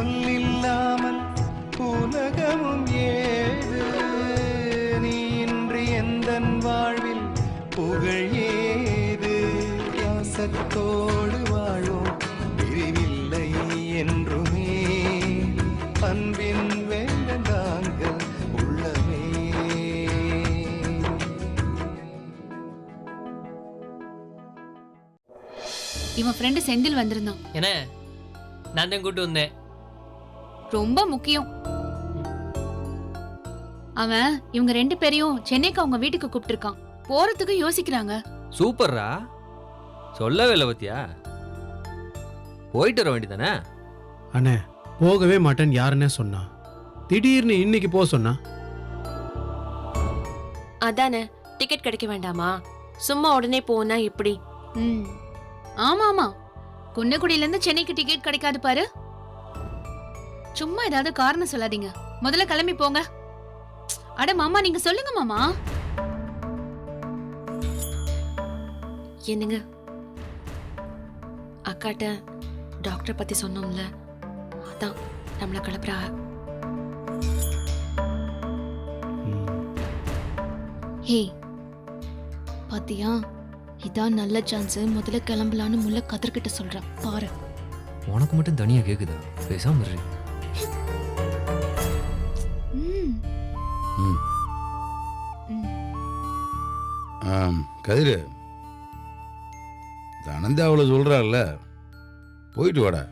சொல்லில்லாமல் உலகமும் ஏது? நீ இன்றி எந்தன் வாழ்வில் புகழ் ஏது? யாசத்தோடு வாழும் பிரிவில்லை என்றுமே. அன்பின் வேண்டதாங்கள் உள்ளமே. இவன் ஃப்ரெண்டு செந்தில் வந்திருந்தான். என்ன? நான் தான் கூட்டு வந்தேன். ரொம்ப முக்கியம். அவன் இவங்க ரெண்டு பேரையும் சென்னைக்கு அவங்க வீட்டுக்கு கூப்பிட்டிருக்கான். போறதுக்கு யோசிக்கிறாங்க. சூப்பர்ரா. சொல்லவே இல்லை பத்தியா? போயிட்டு வர வேண்டியதானே? அண்ணே போகவே மாட்டேன்னு யாருன்னே சொன்னா. திடீர்னு இன்னைக்கு போக சொன்னா. அதானே டிக்கெட் கிடைக்க வேண்டாமா? சும்மா உடனே போனா எப்படி? ம். ஆமா ஆமா குன்னக்குடியில இருந்து சென்னைக்கு டிக்கெட் கிடைக்காது பாரு. சும்மா ஏதாவது காரணம் சொல்லாதீங்க. முதல்ல கிளம்பி போங்க. அட மாமா நீங்க சொல்லுங்க மாமா. என்னங்க? அக்காட்ட டாக்டர் பத்தி சொன்னோம்ல அதான் நம்மள கிளப்புறா. ஹே பாத்தியா? இதான் நல்ல சான்ஸ் முதல்ல கிளம்பலான்னு முல்ல கதர்கிட்ட சொல்றான் பாரு. உனக்கு மட்டும் தனியா கேக்குதா? பேசாம இரு. ம். ம் ம். ஆம் கதிரு. இந்த அனந்தா அவளை சொல்கிறாள்ல போயிட்டு வாடா.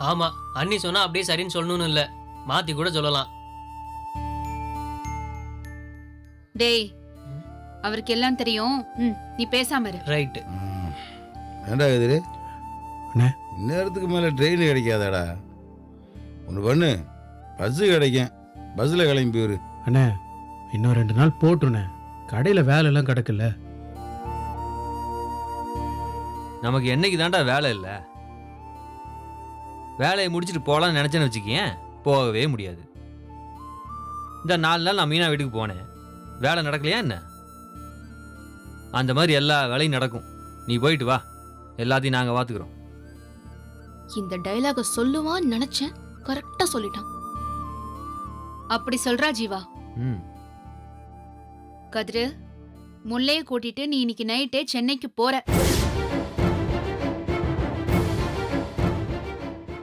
ஆமா அண்ணி சொன்னா அப்படியே சரின்னு சொல்லணும்னு இல்ல. மாத்தி கூட சொல்லலாம். டேய் அவருக்கு எல்லாம் தெரியும். ம் நீ பேசாம இரு. ரைட்டு. ம். ஏண்டா கதிரு? அண்ணே. இந்நேரத்துக்கு மேலே ட்ரெயின் கிடைக்காதாடா. ஒன்று பண்ணு. பஸ்ஸு கிடைக்கும். பஸ்ஸில் கிளம்பி போயிரு அண்ணே இன்னும் ரெண்டு நாள் போட்டுருண்ணே. கடையில் வேலையெல்லாம் கிடக்குல்ல. நமக்கு என்னைக்கு தாண்டா வேலை இல்லை? வேலையை முடிச்சுட்டு போகலான்னு நினச்சேன்னு வச்சுக்கேன் போகவே முடியாது. இந்த நாலு நாள் நான் மீனா வீட்டுக்கு போனேன். வேலை நடக்கலையா என்ன? அந்த மாதிரி எல்லா வேலையும் நடக்கும். நீ போயிட்டு வா. எல்லாத்தையும் நாங்கள் பார்த்துக்குறோம். இந்த டைலாக சொல்லுவான்னு நினைச்சேன். கரெக்டா சொல்லிட்டான். அப்படி சொல்றா ஜீவா. கதிரு முல்லைய கூட்டிட்டு நீ இன்னைக்கு நைட்டே சென்னைக்கு போற.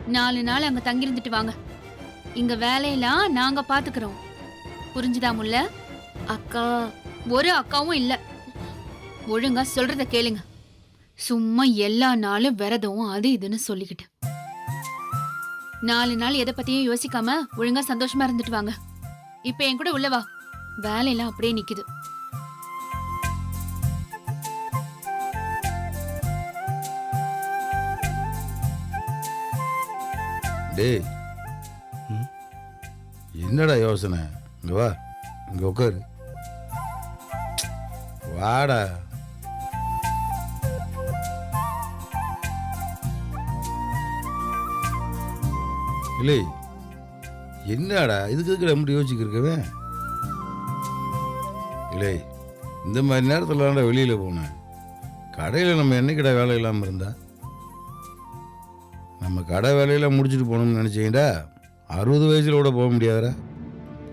நாலு நாள் அங்க தங்கியிருந்துட்டு வாங்க. இங்க வேலையெல்லாம் நாங்க பாத்துக்கிறோம். புரிஞ்சுதா முல்ல? அக்கா ஒரு அக்காவும் இல்ல. ஒழுங்கா சொல்றத கேளுங்க. சும்மா எல்லா நாளும் விரதம் அது இதுன்னு சொல்லிக்கிட்டு. நாலு நாள் எதை பத்தியும் யோசிக்காம ஒழுங்கா சந்தோஷமா இருந்துட்டு வாங்க. இப்ப என் கூட உள்ளவா வேலையெல்லாம் அப்படியே நிக்குது. டேய். என்னடா யோசனை? இங்க வா. இங்க உட்காரு வாடா. இல்லை. என்னடா இதுக்கு இதுக்கு நம்ம யோசிச்சிருக்கவே இல்லை இந்த மாதிரி நேரத்தில் வெளியில் போனேன். கடையில் நம்ம என்னைக்கிட வேலை இல்லாமல் இருந்தா? நம்ம கடை வேலையெல்லாம் முடிச்சுட்டு போகணும்னு நினச்சிங்கடா. அறுபது வயசில் கூட போக முடியாதுடா.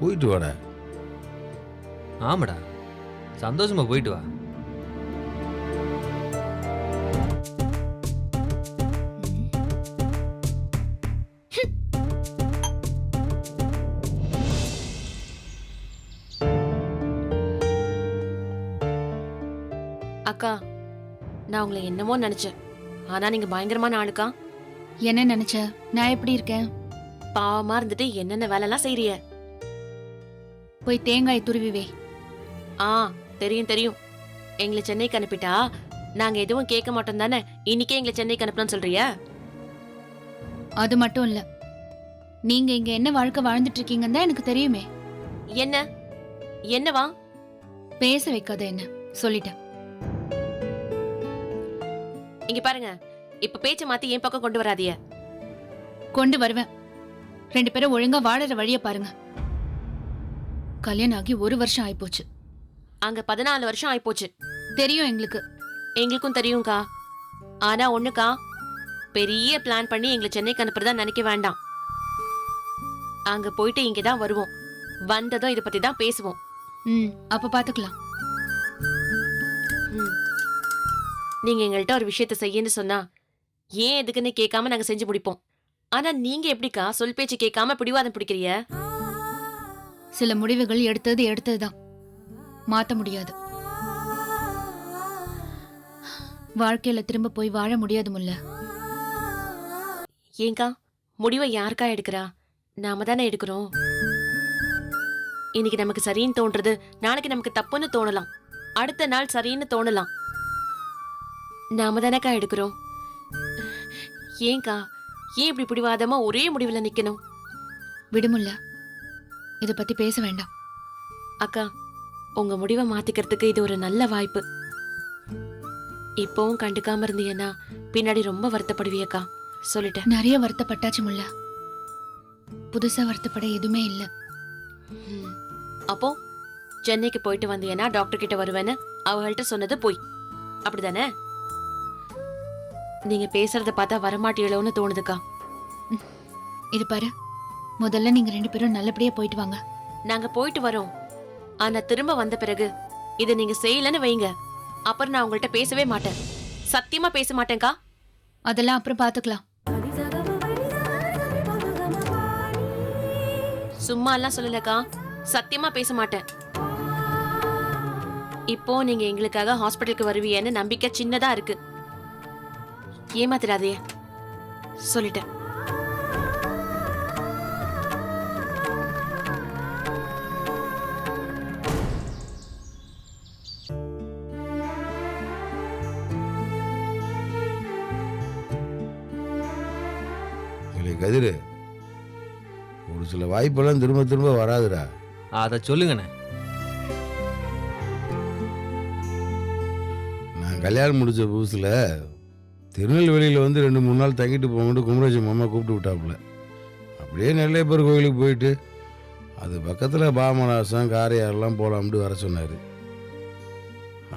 போயிட்டு வாடா. ஆமாடா. சந்தோஷமா போயிட்டு வா. அக்கா நான் உங்களை என்னமோ நினைச்சேன். ஆனா நீங்க பயங்கரமான ஆளுக்கா? என்ன நினைச்ச? நான் எப்படி இருக்கேன்? பாவமா இருந்துட்டு என்னென்ன வேலைலாம் செய்றிய போய் தேங்காய் துருவி வை. ஆ தெரியும் தெரியும். எங்களை சென்னைக்கு அனுப்பிட்டா நாங்க எதுவும் கேட்க மாட்டோம் தானே? இன்னைக்கே எங்களை சென்னைக்கு அனுப்பணும்னு சொல்றியா? அது மட்டும் இல்ல. நீங்க இங்க என்ன வாழ்க்கை வாழ்ந்துட்டு இருக்கீங்கன்னு தான் எனக்கு தெரியுமே. என்ன? என்னவா? பேச வைக்காத என்ன? சொல்லிட்டேன். இங்க பாருங்க. இப்ப பேச்ச மாத்தி என் பக்கம் கொண்டு வராதீய கொண்டு வருவேன். ரெண்டு பேரும் ஒழுங்கா வாழற வழிய பாருங்க. கல்யாணம் ஆகி ஒரு வருஷம் ஆயிப்போச்சு. அங்க பதினாலு வருஷம் ஆயிப்போச்சு. தெரியும் எங்களுக்கு. எங்களுக்கும் தெரியும்க்கா. ஆனா ஒண்ணுக்கா பெரிய பிளான் பண்ணி எங்களை சென்னைக்கு அனுப்புறதா நினைக்க வேண்டாம். அங்க போயிட்டு இங்க தான் வருவோம். வந்ததும் இத பத்தி தான் பேசுவோம். ம் அப்ப பாத்துக்கலாம். ம். நீங்க எங்கள்கிட்ட ஒரு விஷயத்த செய்யன்னு சொன்னா ஏன் எதுக்குன்னு கேட்காம நாங்க செஞ்சு முடிப்போம். ஆனா நீங்க எப்படிக்கா சொல் பேச்சு கேட்காம பிடிவாதம் பிடிக்கிறிய சில முடிவுகள் எடுத்தது எடுத்ததுதான். மாத்த முடியாது. வாழ்க்கையில திரும்ப போய் வாழ முடியாது முல்ல ஏங்கா முடிவை யாருக்கா எடுக்கிறா? நாம தானே எடுக்கிறோம். இன்னைக்கு நமக்கு சரின்னு தோன்றது நாளைக்கு நமக்கு தப்புன்னு தோணலாம். அடுத்த நாள் சரின்னு தோணலாம். நாம தானேக்கா எடுக்கிறோம். ஏங்கா ஏன் இப்படி பிடிவாதமா ஒரே முடிவுல நிக்கணும்? விடுமுல்ல. இத பத்தி பேச வேண்டாம். அக்கா உங்க முடிவை மாத்திக்கிறதுக்கு இது ஒரு நல்ல வாய்ப்பு. இப்பவும் கண்டுக்காம இருந்தீங்கன்னா பின்னாடி ரொம்ப வருத்தப்படுவியக்கா சொல்லிட்டேன். நிறைய வருத்தப்பட்டாச்சு முல்ல. புதுசா வருத்தப்பட எதுவுமே இல்ல. ம். அப்போ சென்னைக்கு போயிட்டு வந்தீங்கன்னா டாக்டர் கிட்ட வருவேன்னு அவங்கள்ட்ட சொன்னது போய். அப்படிதானே? நீங்க பேசுறத பார்த்தா வரமாட்டீங்களோன்னு தோணுதுக்கா. இது பாரு முதல்ல நீங்க ரெண்டு பேரும் நல்லபடியா போயிட்டு வாங்க. நாங்க போயிட்டு வரோம். ஆனா திரும்ப வந்த பிறகு இதை நீங்க செய்யலன்னு வைங்க. அப்புறம் நான் உங்கள்ட்ட பேசவே மாட்டேன். சத்தியமா பேச மாட்டேன்க்கா? அதெல்லாம் அப்புறம் பாத்துக்கலாம். சும்மா எல்லாம் சொல்லலக்கா. சத்தியமா பேச மாட்டேன். இப்போ நீங்க எங்களுக்காக ஹாஸ்பிட்டலுக்கு வருவீன்னு நம்பிக்கை சின்னதா இருக்கு. ஏமாத்திராதே. சொல்லிட்டேன். கதிர். ஒரு சில வாய்ப்பெல்லாம் திரும்ப திரும்ப வராதுடா. அதை சொல்லுங்கண்ணே. நான் கல்யாணம் முடிச்ச புதுசில் திருநெல்வேலியில் வந்து ரெண்டு மூணு நாள் தங்கிட்டு போங்கன்னு குமரேஜி மாமா கூப்பிட்டு விட்டாப்புல. அப்படியே நெல்லையப்பர் கோயிலுக்கு போயிட்டு அது பக்கத்தில் பாமநாசம் காரையாரெல்லாம் போகலாம்னு வர சொன்னார்.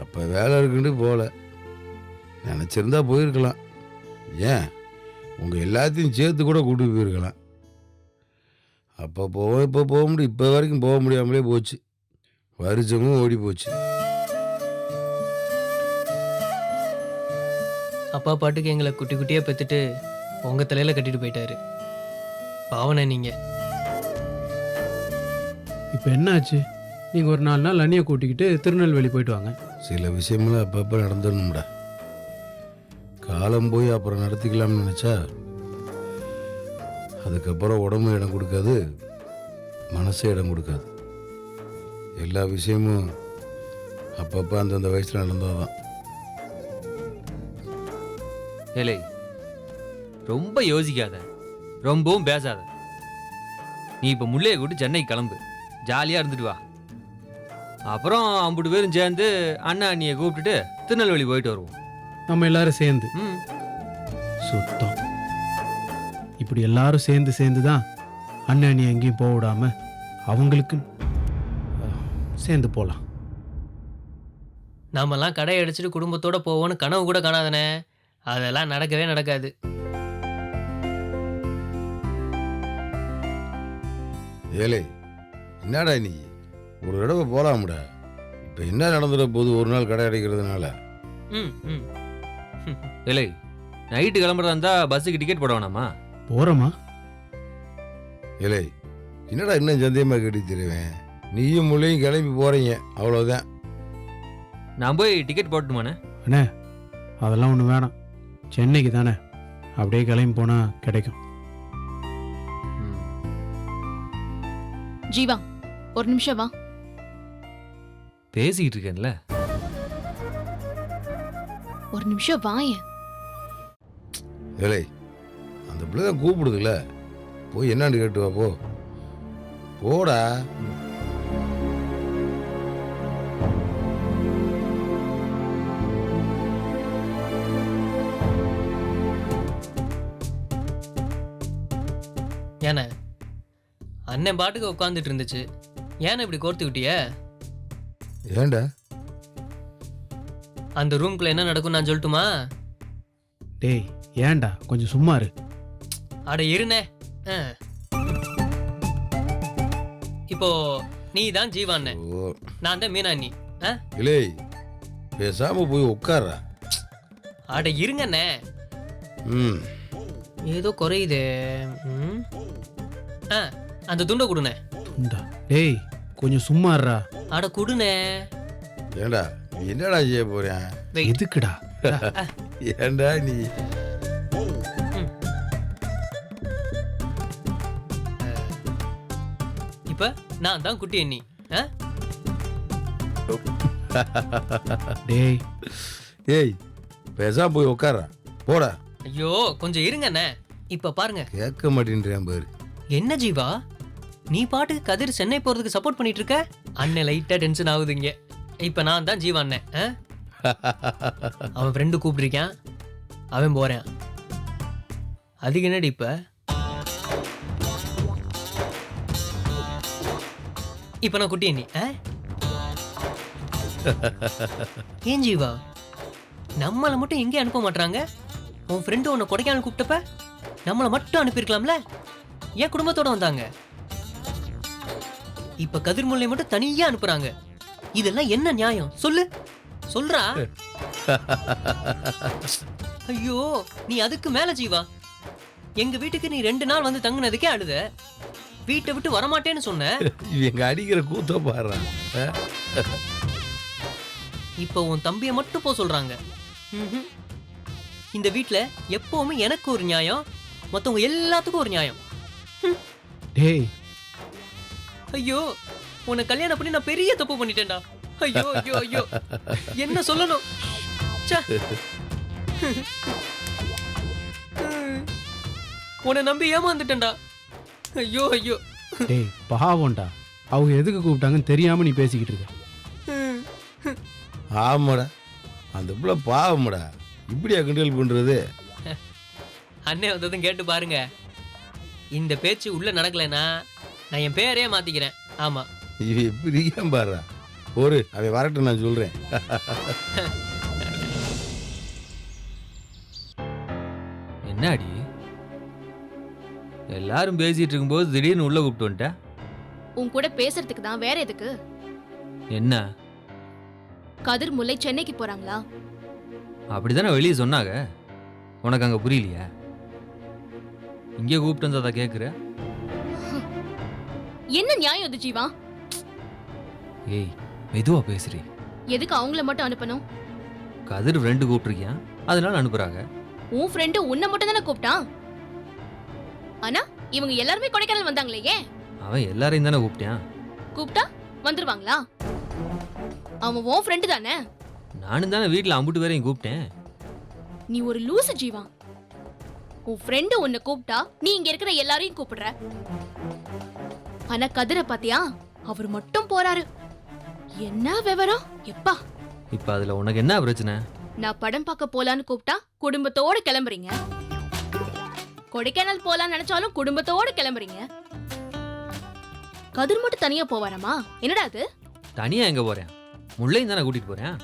அப்போ வேலை இருக்குன்ட்டு போகல நினச்சிருந்தா போயிருக்கலாம். ஏன்? உங்கள் எல்லாத்தையும் சேர்த்து கூட கூட்டிட்டு போயிருக்கலாம். அப்போ போவோம் இப்போ போக முடியும். இப்போ வரைக்கும் போக முடியாமலே போச்சு. வருஷமும் ஓடி போச்சு அப்பா பாட்டுக்கு எங்களை குட்டி குட்டியாக பெற்றுட்டு உங்கள் தலையில் கட்டிட்டு போயிட்டாரு. பாவனை நீங்கள் இப்போ என்னாச்சு? நீங்கள் ஒரு நாலு நாள் அண்ணியை கூட்டிக்கிட்டு திருநெல்வேலி போயிட்டு வாங்க. சில விஷயமெல்லாம் அப்பப்போ நடந்துடணும்டா. காலம் போய் அப்புறம் நடத்திக்கலாம்னு நினச்சா அதுக்கப்புறம் உடம்பு இடம் கொடுக்காது மனசு இடம் கொடுக்காது. எல்லா விஷயமும் அப்பப்போ அந்தந்த வயசில் நடந்தால் தான் ஏலே ரொம்ப யோசிக்காத. ரொம்பவும் பேசாத. நீ இப்போ முள்ளைய கூட்டி சென்னை கிளம்பு. ஜாலியாக இருந்துட்டு வா. அப்புறம் அம்புட்டு பேரும் சேர்ந்து அண்ணா அண்ணியை கூப்பிட்டுட்டு திருநெல்வேலி போயிட்டு வருவோம். நம்ம எல்லாரும் சேர்ந்து. ம். சுத்தம். இப்படி எல்லாரும் சேர்ந்து சேர்ந்து தான் அண்ணன் அண்ணி எங்கேயும் போக விடாம அவங்களுக்கு சேர்ந்து போகலாம் நாமெல்லாம் கடை அடிச்சிட்டு குடும்பத்தோட போவோன்னு கனவு கூட காணாதனே. அதெல்லாம் நடக்கவே நடக்காது. ஏலே என்னடா நீ? ஒரு தடவை போகலாம்டா இப்போ என்ன நடந்துட போகுது ஒரு நாள் கடை அடைக்கிறதுனால? ம் ம். ஏலே நைட்டு கிளம்புறதா இருந்தா பஸ்ஸுக்கு டிக்கெட் போட வேணாமா? போகிறோமா ஏலே என்னடா இன்னும் சந்தேகமாக கேட்டு தெரியுவேன் நீயும் முள்ளையும் கிளம்பி போகிறீங்க அவ்வளோதான் நான் போய் டிக்கெட் போட்டுமாண்ணே அதெல்லாம் ஒன்றும் வேணாம். சென்னைக்கு தானே? அப்படியே கிளம்பி போனால் கிடைக்கும். ஜீவா ஒரு நிமிஷம் வா. பேசிக்கிட்டு இருக்கேன்ல. ஒரு நிமிஷம் வாயேன் ஏலே அந்த பிள்ளை தான் கூப்பிடுதுல. போய் என்னான்னு கேட்டு வா போ. போடா. ஏண்ணே அண்ணன் பாட்டுக்கு உட்காந்துட்டு இருந்துச்சு. ஏன்னா இப்படி கோர்த்து விட்டிய? ஏன்டா அந்த ரூம்குள்ள என்ன நடக்கும் நான் சொல்லட்டுமா? டேய் ஏன்டா? கொஞ்சம் சும்மா இரு. அட இருனே. ஆ. இப்போ நீ தான் ஜீவாண்ணே. ஓ. நான் தான் மீனா நீ ஆ? இலே பேசாம போய் உட்கார்றா. அட இருங்கண்ணே. ம். ஏதோ குறையுதே. ம். ஆ அந்த துண்டை கொடுண்ணே இந்தா. டேய் கொஞ்சம் சும்மா இருடா. அட குடுண்ணே ஏன்டா நீ என்னடா செய்ய போறேன் எதுக்குடா? ஏன்டா நீ? இப்ப நான் தான் குட்டி எண்ணி ஆ? டேய். ஏய் பேசாம போய் உட்கார்றா போடா. ஐயோ கொஞ்சம் இருங்கண்ணே. இப்ப பாருங்க. கேட்க மாட்டேன்றேன் பாரு. என்ன ஜீவா? நீ பாட்டுக்கு கதிர் சென்னை போறதுக்கு சப்போர்ட் பண்ணிட்டு இருக்க அண்ணன் லைட்டா டென்ஷன் ஆகுதுங்க. இப்ப நான் தான் ஜீவா அண்ணன் ஆ? அவன் ஃப்ரெண்டு கூப்பிட்டிருக்கான். அவன் போறேன். அதுக்கு என்னடி இப்ப? இப்ப நான் குட்டி நீ ஏன் ஜீவா? நம்மளை மட்டும் எங்கே அனுப்ப மாட்றாங்க? உன் ஃப்ரெண்டு உன்னை கொடைக்கானல் கூப்பிட்டப்ப நம்மளை மட்டும் அனுப்பியிருக்கலாம்ல? ஏன் குடும்பத்தோட வந்தாங்க? இப்ப கதிர்முல்லை மட்டும் தனியா அனுப்புறாங்க. இதெல்லாம் என்ன நியாயம்? சொல்லு. சொல்றா. ஐயோ நீ அதுக்கு மேல ஜீவா. எங்க வீட்டுக்கு நீ ரெண்டு நாள் வந்து தங்குனதுக்கே அழுத. வீட்டை விட்டு வரமாட்டேன்னு சொன்ன. இவங்க அடிக்கிற கூத்த பாடுறான் இப்ப உன் தம்பியை மட்டும் போ சொல்றாங்க. இந்த வீட்ல எப்பவுமே எனக்கு ஒரு நியாயம் மத்தவங்க எல்லாத்துக்கும் ஒரு நியாயம். டேய். ஐயோ உன்னை கல்யாணம் பண்ணி நான் பெரிய தப்பு பண்ணிட்டேன்டா. ஐயோ ஐயோ ஐயோ. என்ன சொல்லணும்? ச்சே. உன்னை நம்பி ஏமாந்துட்டேன்டா. ஐயோ ஐயோ. டேய் பாவம்டா அவங்க எதுக்கு கூப்பிட்டாங்கன்னு தெரியாம நீ பேசிக்கிட்டு இருக்க. ஆமாடா. அந்த பிள்ளை பாவம்டா. இப்படியா கிண்டல் பண்றது? அண்ணே வந்ததும் கேட்டு பாருங்க. இந்த பேச்சு உள்ள நடக்கலைன்னா நான் என் பேரே மாத்திக்கிறேன். ஆமா. இவன் எப்படி இருக்கான் பாடுறா ஒரு அவன் வரட்டும் நான் சொல்றேன். என்ன அடி எல்லாரும் பேசிட்டு இருக்கும்போது திடீர்னு உள்ள கூப்பிட்டு வந்துட்ட? உன் கூட பேசுறதுக்கு தான் வேற எதுக்கு? என்ன? கதிர் முல்லை சென்னைக்கு போறாங்களா? அப்படிதானே வெளியே சொன்னாங்க. உனக்கு அங்க புரியலையா? இங்கே கூப்பிட்டு வந்ததா கேட்குற? என்ன நியாயம் இது ஜீவா? ஏய் மெதுவா பேசுறி. எதுக்கு அவங்கள மட்டும் அனுப்பணும்? கதிர் ஃப்ரெண்டு கூப்பிட்டுருக்கியான் அதனால அனுப்புறாங்க. உன் ஃப்ரெண்டு உன்னை மட்டும் தானே கூப்பிட்டான் ஆனா இவங்க எல்லாருமே கொடைக்கானல் வந்தாங்களே ஏன்? அவன் எல்லாரையும் தானே கூப்பிட்டான் கூப்பிட்டா வந்துருவாங்களா? அவன் உன் ஃப்ரெண்டு தானே? நானும் தானே வீட்டில் அம்புட்டு பேரையும் கூப்பிட்டேன். நீ ஒரு லூசு ஜீவா. உன் ஃப்ரெண்டு உன்னை கூப்பிட்டா நீ இங்க இருக்கிற எல்லாரையும் கூப்பிடுற. ஆனா கதிரை பாத்தியா? அவர் மட்டும் போறாரு. என்ன விவரம்? எப்பா? இப்போ அதில் உனக்கு என்ன பிரச்சனை? நான் படம் பார்க்க போலான்னு கூப்பிட்டா குடும்பத்தோட கிளம்புறீங்க. கொடைக்கானல் போலான்னு நினைச்சாலும் குடும்பத்தோட கிளம்புறீங்க. கதிர் மட்டும் தனியா போவாராமா? என்னடா அது? தனியாக எங்கே போகிறேன் முள்ளையும் தானே கூட்டிகிட்டு போகிறேன்